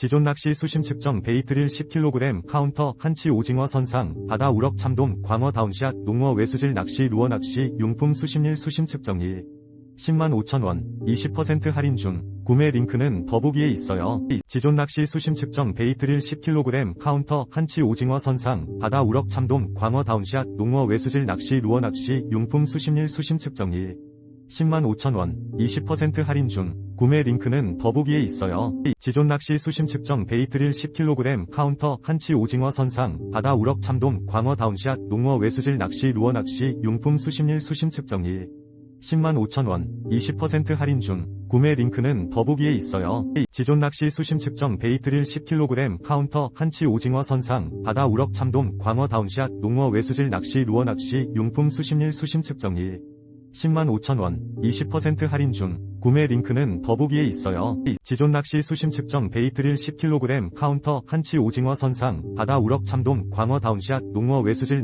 지존 낚시 수심 측정 베이트릴 10kg 카운터 한치 오징어 선상 바다 우럭 참돔 광어 다운샷 농어 외수질 낚시 루어 낚시 융품 수심일 수심 측정 1 10만 5천원 20% 할인 중. 구매 링크는 더보기에 있어요. 지존 낚시 수심 측정 베이트릴 10kg 카운터 한치 오징어 선상 바다 우럭 참돔 광어 다운샷 농어 외수질 낚시 루어 낚시 융품 수심일 수심 측정 1 10만 5천원 20% 할인 중 구매 링크는 더보기에 있어요. 지존 낚시 수심 측정 베이트릴 10kg 카운터 한치 오징어 선상 바다 우럭 참돔 광어 다운샷 농어 외수질 낚시 루어 낚시 융품 수심일 수심 측정 1 10만 5천원 20% 할인 중 구매 링크는 더보기에 있어요. 지존 낚시 수심 측정 베이트릴 10kg 카운터 한치 오징어 선상 바다 우럭 참돔 광어 다운샷 농어 외수질 낚시 루어 낚시 융품 수심일 수심 측정 1 10만 5천원 20% 할인 중 구매 링크는 더보기에 있어요. 지존 낚시 수심 측정 베이트릴 10kg 카운터 한치 오징어 선상 바다 우럭 참돔 광어 다운샷 농어 외수질